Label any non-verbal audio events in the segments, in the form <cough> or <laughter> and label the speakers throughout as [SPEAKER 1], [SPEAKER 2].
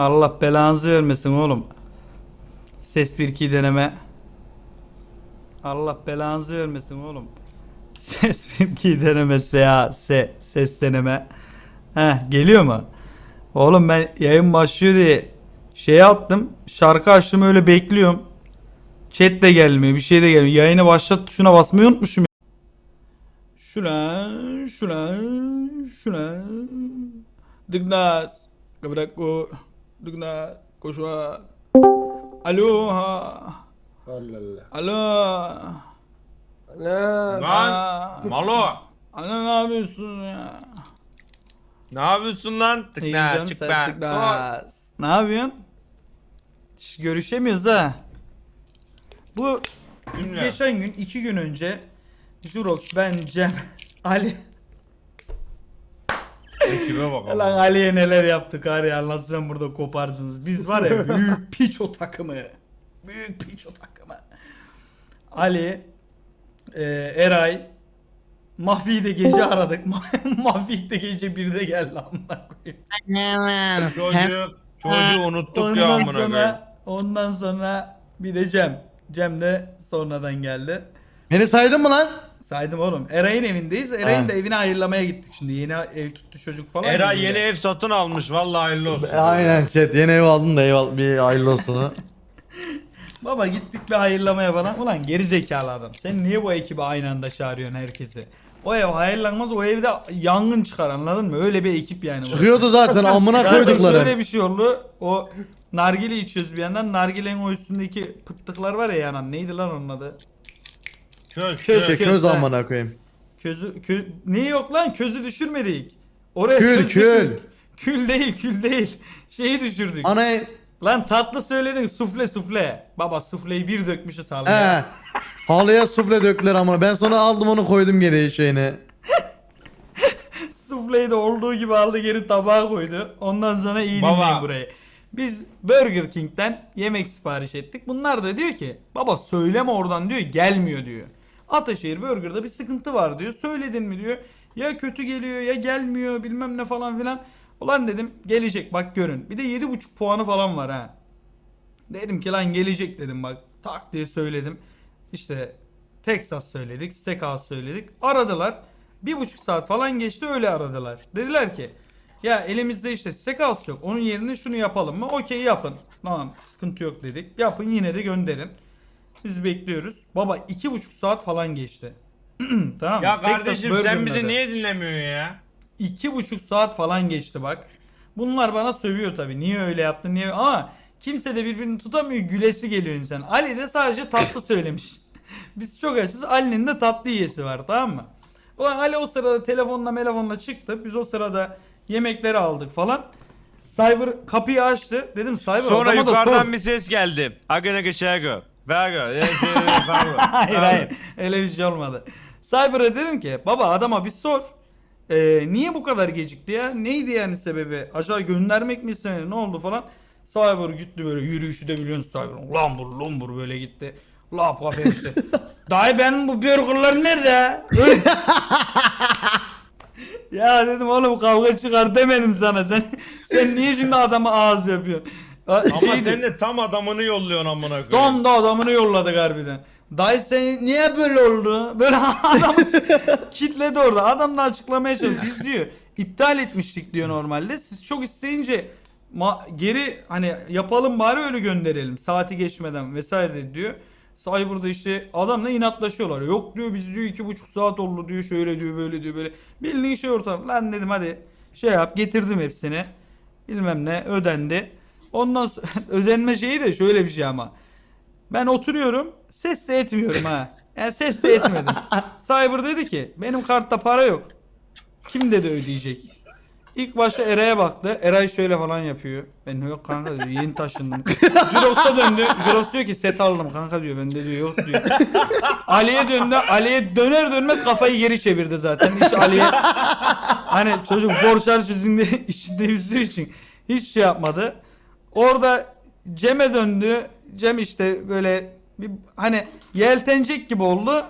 [SPEAKER 1] Allah belanızı vermesin oğlum. Ses 1 2 deneme. Allah belanızı vermesin oğlum. Ses 1 2 deneme ya se ses deneme. Heh geliyor mu? Oğlum ben yayın başlıyor diye şey attım. Şarkı açtım öyle bekliyorum. Chat de gelmiyor. Bir şey de gelmiyor. Yayını başlat tuşuna basmayı unutmuşum. Şuna, şuna, şuna. Dıgnas. Kabrak ko. Dıgnas. Koşua. Alo ha.
[SPEAKER 2] Allah Allah.
[SPEAKER 1] Alo.
[SPEAKER 2] Ana.
[SPEAKER 3] Lan. Malo
[SPEAKER 1] Ana ne yapıyorsun ya?
[SPEAKER 3] ne yapıyorsun lan? Tık
[SPEAKER 1] İyi
[SPEAKER 3] ne
[SPEAKER 1] canım,
[SPEAKER 3] çık
[SPEAKER 1] sen
[SPEAKER 3] ben.
[SPEAKER 1] Tıknaz. Ne yapıyorsun? Hiç görüşemiyoruz ha. Bu biz
[SPEAKER 3] Bilmiyorum.
[SPEAKER 1] geçen gün iki gün önce Jurox, ben, Cem, <laughs> Ali
[SPEAKER 3] Ekibe bakalım.
[SPEAKER 1] Lan Ali'ye neler yaptık var ya anlatsam burada koparsınız. Biz var ya büyük piç o takımı. Büyük piç o takımı. Ali, e, Eray, Mahfi'yi de gece aradık. <laughs> Mahfi de gece 1'de geldi amına koyayım.
[SPEAKER 3] Çocuk, çocuğu unuttuk ya
[SPEAKER 1] Ondan
[SPEAKER 3] amına koyayım.
[SPEAKER 1] sonra ondan sonra bir de Cem. Cem de sonradan geldi.
[SPEAKER 4] Beni saydın mı lan?
[SPEAKER 1] Saydım oğlum. Eray'ın evindeyiz. Eray'ın
[SPEAKER 4] Ha.
[SPEAKER 1] da evine hayırlamaya gittik şimdi. Yeni ev tuttu çocuk falan.
[SPEAKER 3] Eray
[SPEAKER 1] ya
[SPEAKER 3] yeni ev satın almış vallahi hayırlı olsun.
[SPEAKER 4] Aynen chat yeni ev aldın da eyvallah bir hayırlı olsun. <laughs>
[SPEAKER 1] Baba gittik bir hayırlamaya falan. Ulan geri zekalı adam. Sen niye bu ekibi aynı anda çağırıyorsun herkesi? O ev hayırlanmaz o evde yangın çıkar anladın mı? Öyle bir ekip yani. bu.
[SPEAKER 4] Çıkıyordu zaten amına <laughs>
[SPEAKER 1] Zaten şöyle
[SPEAKER 4] koydukları.
[SPEAKER 1] bir şey oldu. O nargile içiyoruz bir yandan. Nargilenin o üstündeki pıttıklar var ya yanan. Neydi lan onun adı?
[SPEAKER 3] Köz,
[SPEAKER 1] Köz,
[SPEAKER 3] köz.
[SPEAKER 1] Köz,
[SPEAKER 4] amına koyayım.
[SPEAKER 1] Közü kö, neyi yok lan? Közü düşürmedik. Oraya
[SPEAKER 4] Kül,
[SPEAKER 1] köz
[SPEAKER 4] kül.
[SPEAKER 1] düşürdük. Kül değil, kül değil. Şeyi düşürdük.
[SPEAKER 4] Ana
[SPEAKER 1] Lan tatlı söyledin sufle sufle. Baba sufleyi bir dökmüşüz halıya.
[SPEAKER 4] he. Halıya sufle döktüler amına. Ben sonra aldım onu koydum geri şeyine. <laughs>
[SPEAKER 1] Sufleyi de olduğu gibi aldı geri tabağa koydu. Ondan sonra iyi
[SPEAKER 3] Baba.
[SPEAKER 1] dinleyin burayı. Biz Burger King'den yemek sipariş ettik. Bunlar da diyor ki baba söyleme oradan diyor gelmiyor diyor. Ataşehir Burger'da bir sıkıntı var diyor. Söyledin mi diyor. Ya kötü geliyor ya gelmiyor bilmem ne falan filan. Ulan dedim gelecek bak görün. Bir de 7.5 puanı falan var ha. Dedim ki lan gelecek dedim bak. Tak diye söyledim. İşte Texas söyledik, Steakhouse söyledik. Aradılar. Bir buçuk saat falan geçti öyle aradılar. Dediler ki ya elimizde işte Steakhouse yok. Onun yerine şunu yapalım mı? Okey yapın. Tamam sıkıntı yok dedik. Yapın yine de gönderin. Biz bekliyoruz. Baba iki buçuk saat falan geçti. <clears throat> tamam?
[SPEAKER 3] Ya
[SPEAKER 1] Texas
[SPEAKER 3] kardeşim sen bizi
[SPEAKER 1] adı.
[SPEAKER 3] niye dinlemiyorsun ya?
[SPEAKER 1] İki buçuk saat falan geçti bak. Bunlar bana sövüyor tabi. Niye öyle yaptın niye ama kimse de birbirini tutamıyor gülesi geliyor insan. Ali de sadece tatlı söylemiş. <laughs> Biz çok açız. Ali'nin de tatlı yiyesi var tamam mı? Ulan Ali o sırada telefonla telefonla çıktı. Biz o sırada yemekleri aldık falan. Cyber kapıyı açtı. Dedim Cyber
[SPEAKER 3] Sonra
[SPEAKER 1] adama da
[SPEAKER 3] yukarıdan bir ses geldi. Agene geçego. Vergo. <laughs>
[SPEAKER 1] hayır hayır. Öyle bir şey olmadı. Cyber'a dedim ki baba adama bir sor. Ee, niye bu kadar gecikti ya? Neydi yani sebebi? Aşağı göndermek mi istemedi? Ne oldu falan? Cyber gitti böyle yürüyüşü de biliyorsun Cyber. Lambur lumbur böyle gitti. Lap kafe işte. Dayı benim bu burgerlar nerede? <laughs> Ya dedim oğlum kavga çıkar demedim sana. Sen sen niye şimdi adama ağız yapıyorsun?
[SPEAKER 3] Ama sen de tam adamını yolluyorsun amına koyayım.
[SPEAKER 1] Tam da adamını yolladık harbiden. Dayı sen niye böyle oldu? Böyle <laughs> adam <laughs> kitledi orada. Adam da açıklamaya çalışıyor. Biz diyor iptal etmiştik diyor normalde. Siz çok isteyince ma- geri hani yapalım bari öyle gönderelim. Saati geçmeden vesaire diyor. Say burada işte adamla inatlaşıyorlar. Yok diyor biz diyor iki buçuk saat oldu diyor şöyle diyor böyle diyor böyle. Bildiğin şey ortam. Lan dedim hadi şey yap getirdim hepsini. Bilmem ne ödendi. Ondan sonra <laughs> ödenme şeyi de şöyle bir şey ama. Ben oturuyorum ses de etmiyorum ha. Yani ses de etmedim. <laughs> Cyber dedi ki benim kartta para yok. Kim dedi ödeyecek? İlk başta Eray'a baktı. Eray şöyle falan yapıyor. Ben yok kanka diyor yeni taşındım. <laughs> Jiros'a döndü. Jiros diyor ki set aldım kanka diyor. Ben de diyor yok diyor. Ali'ye döndü. Ali'ye döner dönmez kafayı geri çevirdi zaten. Hiç Ali'ye hani çocuk borç harç yüzünde içinde yüzdüğü için hiç şey yapmadı. Orada Cem'e döndü. Cem işte böyle bir hani yeltenecek gibi oldu.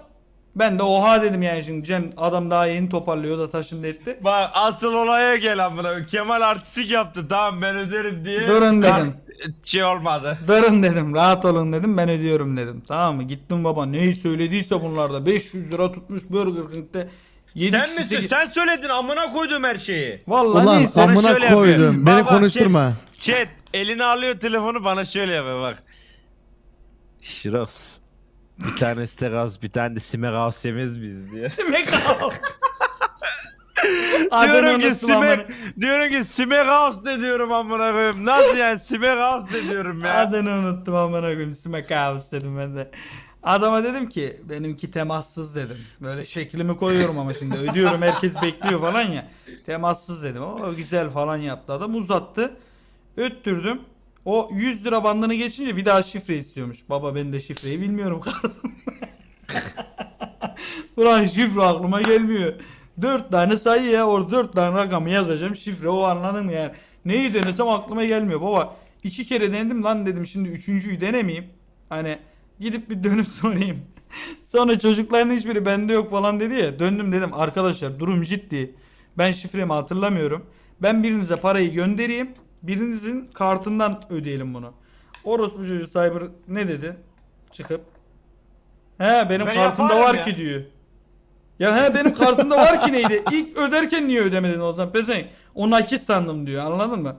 [SPEAKER 1] Ben de oha dedim yani şimdi Cem adam daha yeni toparlıyor da taşındı etti.
[SPEAKER 3] Bak asıl olaya gel amına koyayım. Kemal artistik yaptı tamam ben öderim diye.
[SPEAKER 1] Durun dedim.
[SPEAKER 3] Şey olmadı.
[SPEAKER 1] Darın dedim rahat olun dedim ben ödüyorum dedim. Tamam mı? Gittim baba neyi söylediyse bunlarda 500 lira tutmuş Burger King'de 7
[SPEAKER 3] Sen misin?
[SPEAKER 1] 8...
[SPEAKER 3] Sen söyledin amına koydum her şeyi.
[SPEAKER 1] Vallahi
[SPEAKER 4] Ulan
[SPEAKER 1] neyse.
[SPEAKER 4] Amına
[SPEAKER 3] yapıyor.
[SPEAKER 4] koydum. Beni
[SPEAKER 3] bak,
[SPEAKER 4] konuşturma.
[SPEAKER 3] Chat elini alıyor telefonu bana şöyle yapıyor bak. Şiros. Bir tane steakhouse bir tane de simehouse yemez biz diye. <laughs> <laughs>
[SPEAKER 1] Adını
[SPEAKER 3] diyorum ki simek diyorum ki simehouse ne diyorum amına koyayım. Nasıl yani simehouse ne diyorum ya.
[SPEAKER 1] Adını unuttum amına koyayım. Smackhouse dedim ben de. Adama dedim ki benimki temassız dedim. Böyle şeklimi koyuyorum ama şimdi ödüyorum herkes bekliyor falan ya. Temassız dedim. O güzel falan yaptı adam uzattı. Öttürdüm. O 100 lira bandını geçince bir daha şifre istiyormuş. Baba ben de şifreyi bilmiyorum kartım. <laughs> Ulan şifre aklıma gelmiyor. 4 tane sayı ya orada 4 tane rakamı yazacağım şifre o anladın mı yani. Neyi denesem aklıma gelmiyor baba. iki kere denedim lan dedim şimdi üçüncüyü denemeyeyim. Hani gidip bir dönüp <laughs> sorayım. Sonra çocukların hiçbiri bende yok falan dedi ya. Döndüm dedim arkadaşlar durum ciddi. Ben şifremi hatırlamıyorum. Ben birinize parayı göndereyim. Birinizin kartından ödeyelim bunu. Orospu çocuğu Cyber ne dedi? Çıkıp. He benim
[SPEAKER 3] Ben
[SPEAKER 1] kartımda var
[SPEAKER 3] ya.
[SPEAKER 1] ki diyor. Ya he benim kartımda var ki neydi? <laughs> İlk öderken niye ödemedin o zaman? Pezevenk. O nakit sandım diyor anladın mı?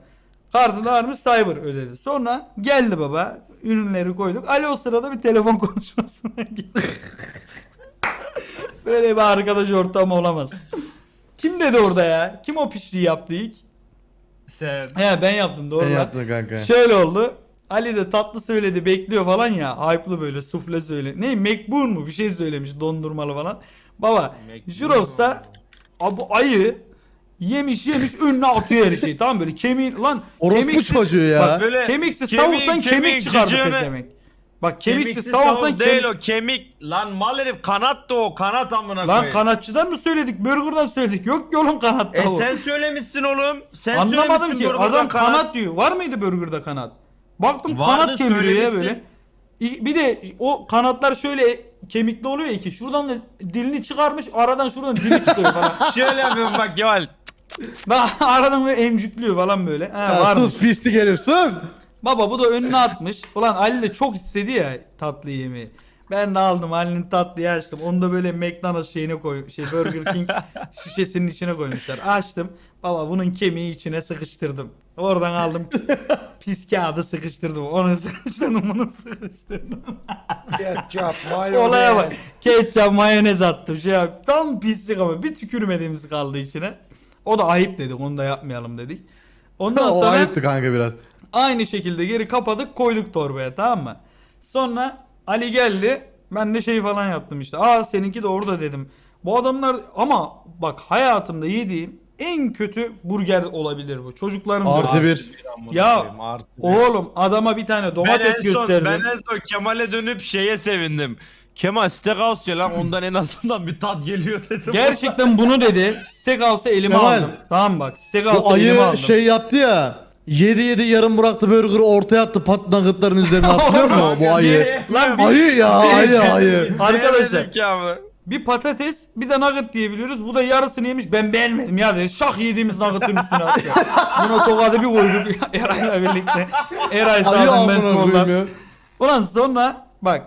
[SPEAKER 1] Kartında varmış Cyber ödedi. Sonra geldi baba. Ürünleri koyduk. Ali o sırada bir telefon <laughs> konuşmasına gitti. Böyle bir arkadaş ortamı olamaz. Kim dedi orada ya? Kim o pişliği yaptı ilk?
[SPEAKER 3] Sen.
[SPEAKER 1] He ben yaptım doğru
[SPEAKER 4] Ne
[SPEAKER 1] lan.
[SPEAKER 4] yaptın kanka?
[SPEAKER 1] Şöyle oldu. Ali de tatlı söyledi bekliyor falan ya. Hype'lı böyle sufle söyle. Ne mekbun mu bir şey söylemiş dondurmalı falan. Baba
[SPEAKER 3] Mekbun
[SPEAKER 1] Juros'ta bu ayı yemiş yemiş önüne atıyor her şeyi. Tamam böyle kemiğin lan
[SPEAKER 4] Orospu
[SPEAKER 1] kemiksiz-
[SPEAKER 4] çocuğu ya.
[SPEAKER 1] Bak
[SPEAKER 3] Böyle
[SPEAKER 1] kemiksiz
[SPEAKER 3] kemiğin,
[SPEAKER 1] tavuktan
[SPEAKER 3] kemiğin,
[SPEAKER 1] kemik çıkardı
[SPEAKER 3] cıcığını-
[SPEAKER 1] pezevenk. Bak kemiksiz,
[SPEAKER 3] Kemiksiz
[SPEAKER 1] tavuktan
[SPEAKER 3] tavuk değil o kemik. Lan mal herif kanat da o kanat amına
[SPEAKER 1] Lan
[SPEAKER 3] koyayım.
[SPEAKER 1] kanatçıdan mı söyledik? Burger'dan söyledik. Yok ki oğlum kanat
[SPEAKER 3] E
[SPEAKER 1] tavuğu.
[SPEAKER 3] sen söylemişsin oğlum. Sen
[SPEAKER 1] Anlamadım ki. Adam kanat. diyor. Var mıydı burgerda kanat? Baktım
[SPEAKER 3] Vardı,
[SPEAKER 1] kanat kemiriyor ya böyle. Bir de o kanatlar şöyle kemikli oluyor ya ki şuradan da dilini çıkarmış aradan şuradan dili çıkıyor falan. <laughs>
[SPEAKER 3] Şöyle yapıyorum bak Kemal.
[SPEAKER 1] Bak aradan böyle emcükliyor falan böyle. Ha,
[SPEAKER 4] Ya
[SPEAKER 1] varmış.
[SPEAKER 4] sus pislik herif sus.
[SPEAKER 1] Baba bu da önüne atmış. Ulan Ali de çok istedi ya tatlı yemeği. Ben de aldım Ali'nin tatlıyı açtım. Onu da böyle McDonald's şeyine koy, şey Burger King <laughs> şişesinin içine koymuşlar. Açtım. Baba bunun kemiği içine sıkıştırdım. Oradan aldım. Pis kağıdı sıkıştırdım. Onu <laughs> sıkıştırdım, bunu sıkıştırdım.
[SPEAKER 2] Ketçap, mayonez.
[SPEAKER 1] Olaya bak. Ketçap, mayonez attım. Şey yap. Tam pislik ama bir tükürmediğimiz kaldı içine. O da ayıp dedik. Onu da yapmayalım dedik. Ondan <laughs>
[SPEAKER 4] o
[SPEAKER 1] sonra
[SPEAKER 4] ayıptı kanka biraz.
[SPEAKER 1] Aynı şekilde geri kapadık koyduk torbaya tamam mı? Sonra Ali geldi. Ben de şey falan yaptım işte. Aa seninki de orada dedim. Bu adamlar ama bak hayatımda yediğim en kötü burger olabilir bu. Çocuklarım da-
[SPEAKER 4] Artı bir.
[SPEAKER 1] Ya, Oğlum adama bir tane
[SPEAKER 3] ben
[SPEAKER 1] domates
[SPEAKER 3] en son,
[SPEAKER 1] gösterdim.
[SPEAKER 3] ben en son Kemal'e dönüp şeye sevindim. Kemal steakhouse ya lan ondan en azından bir tat geliyor dedim. <laughs>
[SPEAKER 1] Gerçekten bunu dedi. Steakhouse'u elime
[SPEAKER 4] Kemal.
[SPEAKER 1] aldım. Tamam bak.
[SPEAKER 4] Bu
[SPEAKER 1] Steakhouse'u elime
[SPEAKER 4] ayı
[SPEAKER 1] aldım.
[SPEAKER 4] şey yaptı ya. Yedi yedi yarım bıraktı burger'ı ortaya attı pat nuggetların üzerine hatırlıyor musun bu ayı?
[SPEAKER 1] Lan bir-
[SPEAKER 4] Ayı ya
[SPEAKER 1] Şey-
[SPEAKER 4] ayı ayı.
[SPEAKER 1] Arkadaşlar bir patates bir de nugget diyebiliyoruz. Bu da yarısını yemiş. Ben beğenmedim ya dedi. Şak yediğimiz nugget'ın üstüne attı. Buna tokadı bir koyduk <laughs> Eray'la birlikte. Eray
[SPEAKER 4] Ayı
[SPEAKER 1] sağdan ben
[SPEAKER 4] amına
[SPEAKER 1] soldan.
[SPEAKER 4] koyayım ya.
[SPEAKER 1] Ulan sonra bak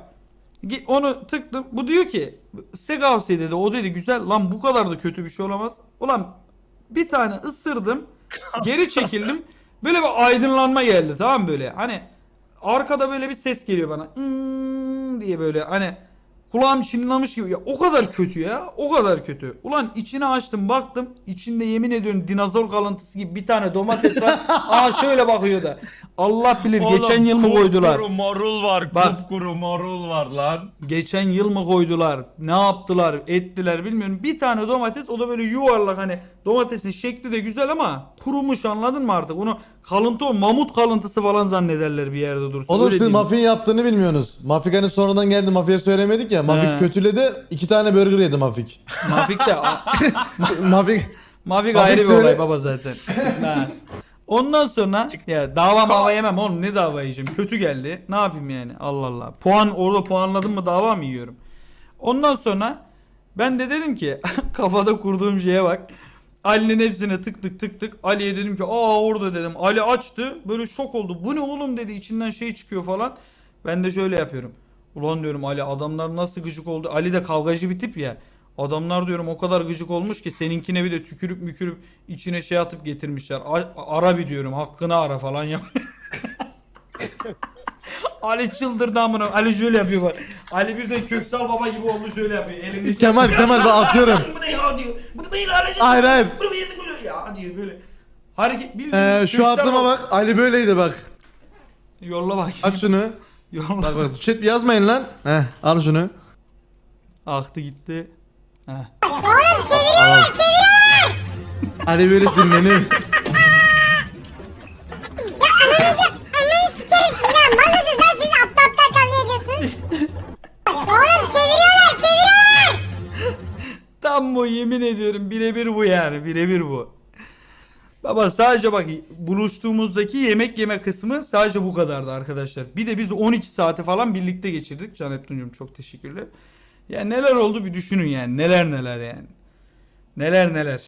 [SPEAKER 1] gi- onu tıktım. Bu diyor ki Steakhouse dedi. O dedi güzel. Lan bu kadar da kötü bir şey olamaz. Ulan bir tane ısırdım. Geri çekildim. Böyle bir aydınlanma geldi tamam mı böyle. Hani arkada böyle bir ses geliyor bana. "Hmm" diye böyle hani kulağım çınlamış gibi. Ya o kadar kötü ya. O kadar kötü. Ulan içine açtım baktım. içinde yemin ediyorum dinozor kalıntısı gibi bir tane domates var. <laughs> Aa şöyle bakıyor da. Allah bilir geçen yıl mı
[SPEAKER 3] Oğlum,
[SPEAKER 1] koydular?
[SPEAKER 3] Kupkuru marul var.
[SPEAKER 1] Bak.
[SPEAKER 3] Kupkuru marul var lan.
[SPEAKER 1] Geçen yıl mı koydular? Ne yaptılar? Ettiler bilmiyorum. Bir tane domates o da böyle yuvarlak hani domatesin şekli de güzel ama kurumuş anladın mı artık? Onu kalıntı o mamut kalıntısı falan zannederler bir yerde dursun.
[SPEAKER 4] Oğlum
[SPEAKER 1] Öyle
[SPEAKER 4] siz
[SPEAKER 1] diyeyim.
[SPEAKER 4] Mafin yaptığını bilmiyorsunuz. Mafik hani sonradan geldi Mafik'e söylemedik ya.
[SPEAKER 1] He.
[SPEAKER 4] Mafik kötüledi. iki tane burger yedi Mafik.
[SPEAKER 1] Mafik de <laughs>
[SPEAKER 4] Mafik
[SPEAKER 1] Mafik
[SPEAKER 4] Mafik
[SPEAKER 1] ayrı bir olay baba zaten. <laughs> Ha. Ondan sonra ya dava mava yemem oğlum ne dava yiyeceğim kötü geldi ne yapayım yani Allah Allah puan orada puanladım mı dava mı yiyorum ondan sonra Ben de dedim ki <laughs> kafada kurduğum şeye bak. Ali'nin hepsine tık tık tık tık. Ali'ye dedim ki aa orada dedim. Ali açtı. Böyle şok oldu. Bu ne oğlum dedi. içinden şey çıkıyor falan. Ben de şöyle yapıyorum. Ulan diyorum Ali adamlar nasıl gıcık oldu. Ali de kavgacı bir tip ya. Adamlar diyorum o kadar gıcık olmuş ki seninkine bir de tükürüp mükürüp içine şey atıp getirmişler. A- ara bir diyorum hakkını ara falan yap. <laughs> Ali çıldırdı amına. Ali şöyle yapıyor bak. Ali bir de Köksal baba gibi oldu şöyle yapıyor. Elini şey
[SPEAKER 4] Kemal Kemal ben atıyorum.
[SPEAKER 1] bu ne ya diyor. Bunu böyle alacağım.
[SPEAKER 4] Hayır, hayır.
[SPEAKER 1] Bunu böyle böyle ya diyor böyle. Hareket bildiğin
[SPEAKER 4] Ee, şu
[SPEAKER 1] Köksal baba-
[SPEAKER 4] bak. Ali böyleydi bak.
[SPEAKER 1] Yolla bak.
[SPEAKER 4] Aç şunu.
[SPEAKER 1] Yolla.
[SPEAKER 4] Bak bak chat yazmayın lan. Heh al şunu.
[SPEAKER 1] Aktı gitti. Heh.
[SPEAKER 4] Ali böyle dinleniyor.
[SPEAKER 1] Tam bu yemin ediyorum birebir bu yani birebir bu. Baba sadece bak buluştuğumuzdaki yemek yeme kısmı sadece bu kadardı arkadaşlar. Bir de biz 12 saati falan birlikte geçirdik. Can Eptuncum çok teşekkürler. Ya neler oldu bir düşünün yani neler neler yani. Neler neler.